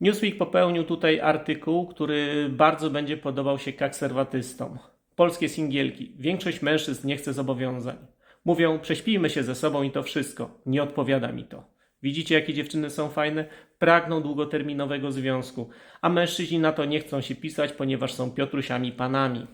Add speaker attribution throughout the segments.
Speaker 1: Newsweek popełnił tutaj artykuł, który bardzo będzie podobał się konserwatystom. Polskie singielki. Większość mężczyzn nie chce zobowiązań. Mówią, prześpijmy się ze sobą i to wszystko. Nie odpowiada mi to. Widzicie, jakie dziewczyny są fajne? Pragną długoterminowego związku, a mężczyźni na to nie chcą się pisać, ponieważ są Piotrusiami panami.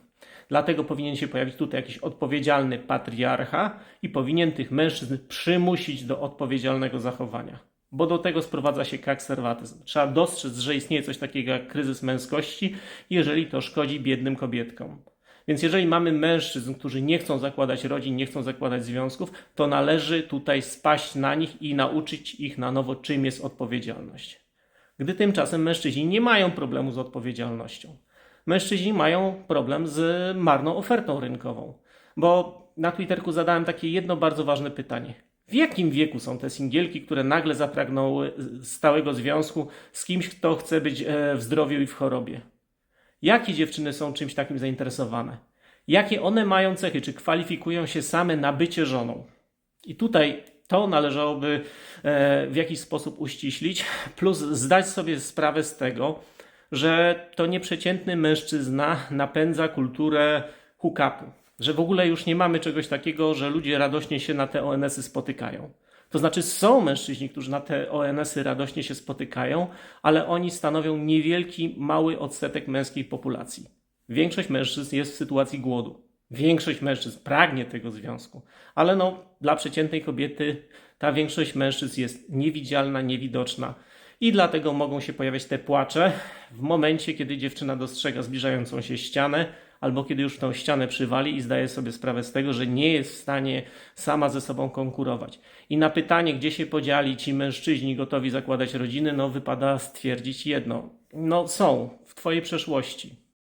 Speaker 1: Dlatego powinien się pojawić tutaj jakiś odpowiedzialny patriarcha i powinien tych mężczyzn przymusić do odpowiedzialnego zachowania. Bo do tego sprowadza się konserwatyzm. Trzeba dostrzec, że istnieje coś takiego jak kryzys męskości, jeżeli to szkodzi biednym kobietkom. Więc jeżeli mamy mężczyzn, którzy nie chcą zakładać rodzin, nie chcą zakładać związków, to należy tutaj spaść na nich i nauczyć ich na nowo, czym jest odpowiedzialność. Gdy tymczasem mężczyźni nie mają problemu z odpowiedzialnością. Mężczyźni mają problem z marną ofertą rynkową. Bo na Twitterku zadałem takie jedno bardzo ważne pytanie. W jakim wieku są te singielki, które nagle zapragnęły stałego związku z kimś, kto chce być e, w zdrowiu i w chorobie? Jakie dziewczyny są czymś takim zainteresowane? Jakie one mają cechy? Czy kwalifikują się same na bycie żoną? I tutaj to należałoby e, w jakiś sposób uściślić, plus zdać sobie sprawę z tego, że to nieprzeciętny mężczyzna napędza kulturę hookupu. Że w ogóle już nie mamy czegoś takiego, że ludzie radośnie się na te ONS-y spotykają. To znaczy są mężczyźni, którzy na te ONS-y radośnie się spotykają, ale oni stanowią niewielki, mały odsetek męskiej populacji. Większość mężczyzn jest w sytuacji głodu. Większość mężczyzn pragnie tego związku, ale no, dla przeciętnej kobiety ta większość mężczyzn jest niewidzialna, niewidoczna i dlatego mogą się pojawiać te płacze w momencie, kiedy dziewczyna dostrzega zbliżającą się ścianę, albo kiedy już tą ścianę przywali i zdaje sobie sprawę z tego, że nie jest w stanie sama ze sobą konkurować. I na pytanie, gdzie się podzieli ci mężczyźni gotowi zakładać rodziny, no wypada stwierdzić jedno. No są w twojej przeszłości.